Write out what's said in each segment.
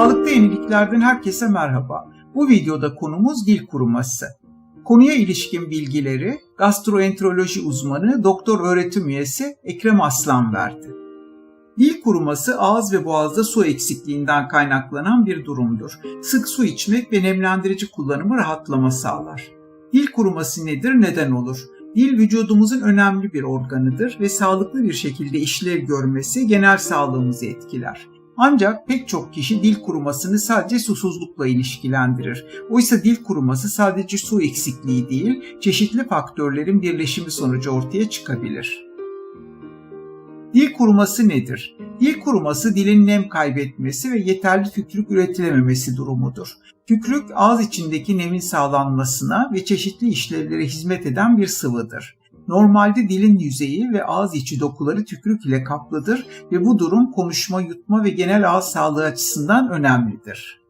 Sağlıkta yeniliklerden herkese merhaba. Bu videoda konumuz dil kuruması. Konuya ilişkin bilgileri gastroenteroloji uzmanı doktor öğretim üyesi Ekrem Aslan verdi. Dil kuruması ağız ve boğazda su eksikliğinden kaynaklanan bir durumdur. Sık su içmek ve nemlendirici kullanımı rahatlama sağlar. Dil kuruması nedir, neden olur? Dil vücudumuzun önemli bir organıdır ve sağlıklı bir şekilde işlev görmesi genel sağlığımızı etkiler. Ancak pek çok kişi dil kurumasını sadece susuzlukla ilişkilendirir. Oysa dil kuruması sadece su eksikliği değil, çeşitli faktörlerin birleşimi sonucu ortaya çıkabilir. Dil kuruması nedir? Dil kuruması dilin nem kaybetmesi ve yeterli tükürük üretilememesi durumudur. Tükürük ağız içindeki nemin sağlanmasına ve çeşitli işlevlere hizmet eden bir sıvıdır. Normalde dilin yüzeyi ve ağız içi dokuları tükürük ile kaplıdır ve bu durum konuşma, yutma ve genel ağız sağlığı açısından önemlidir.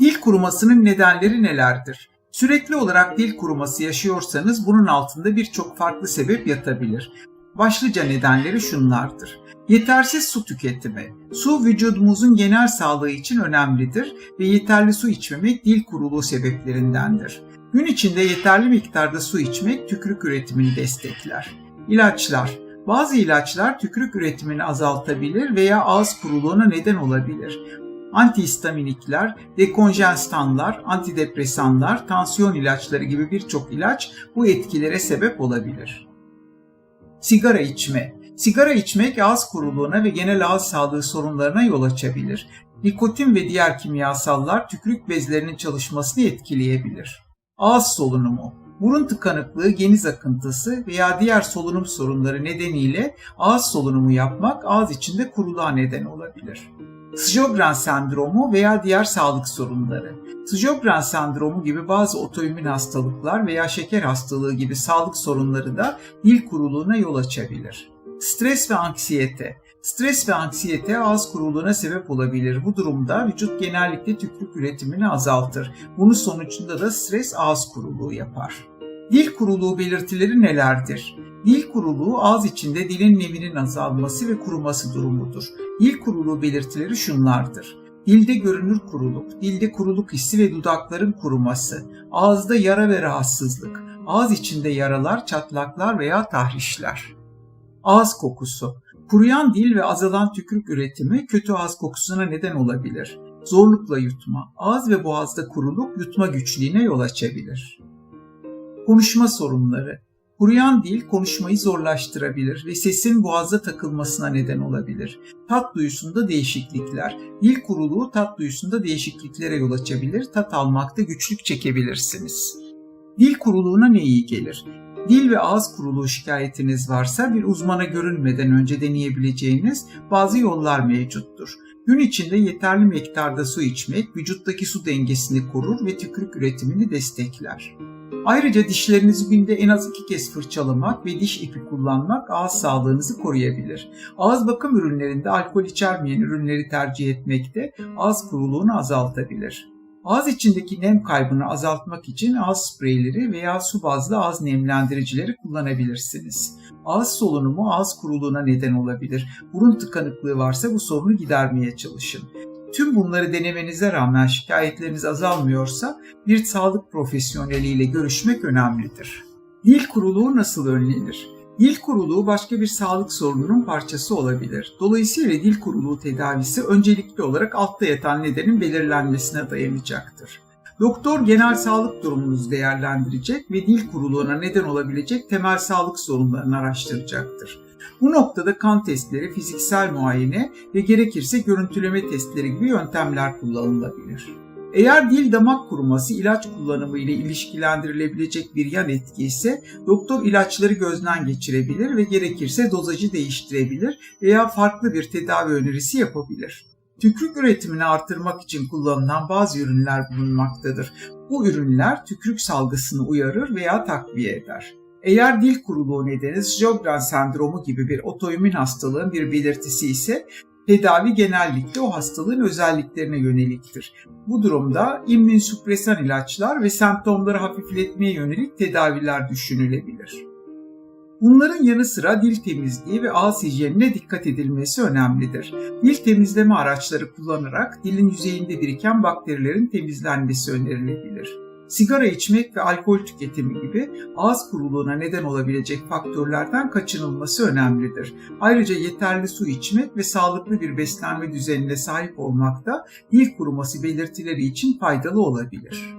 Dil kurumasının nedenleri nelerdir? Sürekli olarak dil kuruması yaşıyorsanız bunun altında birçok farklı sebep yatabilir. Başlıca nedenleri şunlardır. Yetersiz su tüketimi. Su vücudumuzun genel sağlığı için önemlidir ve yeterli su içmemek dil kuruluğu sebeplerindendir. Gün içinde yeterli miktarda su içmek tükürük üretimini destekler. İlaçlar. Bazı ilaçlar tükürük üretimini azaltabilir veya ağız kuruluğuna neden olabilir. Antihistaminikler, dekonjenstanlar, antidepresanlar, tansiyon ilaçları gibi birçok ilaç bu etkilere sebep olabilir. Sigara içme. Sigara içmek ağız kuruluğuna ve genel ağız sağlığı sorunlarına yol açabilir. Nikotin ve diğer kimyasallar tükürük bezlerinin çalışmasını etkileyebilir. Ağız solunumu Burun tıkanıklığı, geniz akıntısı veya diğer solunum sorunları nedeniyle ağız solunumu yapmak ağız içinde kuruluğa neden olabilir. Sjogren sendromu veya diğer sağlık sorunları. Sjogren sendromu gibi bazı otoimmün hastalıklar veya şeker hastalığı gibi sağlık sorunları da dil kuruluğuna yol açabilir. Stres ve anksiyete. Stres ve anksiyete ağız kuruluğuna sebep olabilir. Bu durumda vücut genellikle tükürük üretimini azaltır. Bunun sonucunda da stres ağız kuruluğu yapar. Dil kuruluğu belirtileri nelerdir? Dil kuruluğu ağız içinde dilin neminin azalması ve kuruması durumudur. Dil kuruluğu belirtileri şunlardır. Dilde görünür kuruluk, dilde kuruluk hissi ve dudakların kuruması, ağızda yara ve rahatsızlık, ağız içinde yaralar, çatlaklar veya tahrişler. Ağız kokusu. Kuruyan dil ve azalan tükürük üretimi kötü ağız kokusuna neden olabilir. Zorlukla yutma, ağız ve boğazda kuruluk yutma güçlüğüne yol açabilir. Konuşma sorunları. Kuruyan dil konuşmayı zorlaştırabilir ve sesin boğazda takılmasına neden olabilir. Tat duyusunda değişiklikler. Dil kuruluğu tat duyusunda değişikliklere yol açabilir. Tat almakta güçlük çekebilirsiniz. Dil kuruluğuna ne iyi gelir? Dil ve ağız kuruluğu şikayetiniz varsa bir uzmana görünmeden önce deneyebileceğiniz bazı yollar mevcuttur. Gün içinde yeterli miktarda su içmek vücuttaki su dengesini korur ve tükürük üretimini destekler. Ayrıca dişlerinizi günde en az iki kez fırçalamak ve diş ipi kullanmak ağız sağlığınızı koruyabilir. Ağız bakım ürünlerinde alkol içermeyen ürünleri tercih etmek de ağız kuruluğunu azaltabilir. Ağız içindeki nem kaybını azaltmak için ağız spreyleri veya su bazlı ağız nemlendiricileri kullanabilirsiniz. Ağız solunumu ağız kuruluğuna neden olabilir. Burun tıkanıklığı varsa bu sorunu gidermeye çalışın. Tüm bunları denemenize rağmen şikayetleriniz azalmıyorsa bir sağlık profesyoneliyle görüşmek önemlidir. Dil kuruluğu nasıl önlenir? Dil kuruluğu başka bir sağlık sorununun parçası olabilir. Dolayısıyla dil kuruluğu tedavisi öncelikli olarak altta yatan nedenin belirlenmesine dayanacaktır. Doktor genel sağlık durumunuzu değerlendirecek ve dil kuruluğuna neden olabilecek temel sağlık sorunlarını araştıracaktır. Bu noktada kan testleri, fiziksel muayene ve gerekirse görüntüleme testleri gibi yöntemler kullanılabilir. Eğer dil damak kuruması ilaç kullanımı ile ilişkilendirilebilecek bir yan etki ise doktor ilaçları gözden geçirebilir ve gerekirse dozajı değiştirebilir veya farklı bir tedavi önerisi yapabilir. Tükürük üretimini artırmak için kullanılan bazı ürünler bulunmaktadır. Bu ürünler tükürük salgısını uyarır veya takviye eder. Eğer dil kuruluğu nedeni Sjogren sendromu gibi bir otoimmün hastalığın bir belirtisi ise tedavi genellikle o hastalığın özelliklerine yöneliktir. Bu durumda immünsüpresan ilaçlar ve semptomları hafifletmeye yönelik tedaviler düşünülebilir. Bunların yanı sıra dil temizliği ve ağız hijyenine dikkat edilmesi önemlidir. Dil temizleme araçları kullanarak dilin yüzeyinde biriken bakterilerin temizlenmesi önerilebilir. Sigara içmek ve alkol tüketimi gibi ağız kuruluğuna neden olabilecek faktörlerden kaçınılması önemlidir. Ayrıca yeterli su içmek ve sağlıklı bir beslenme düzenine sahip olmak da dil kuruması belirtileri için faydalı olabilir.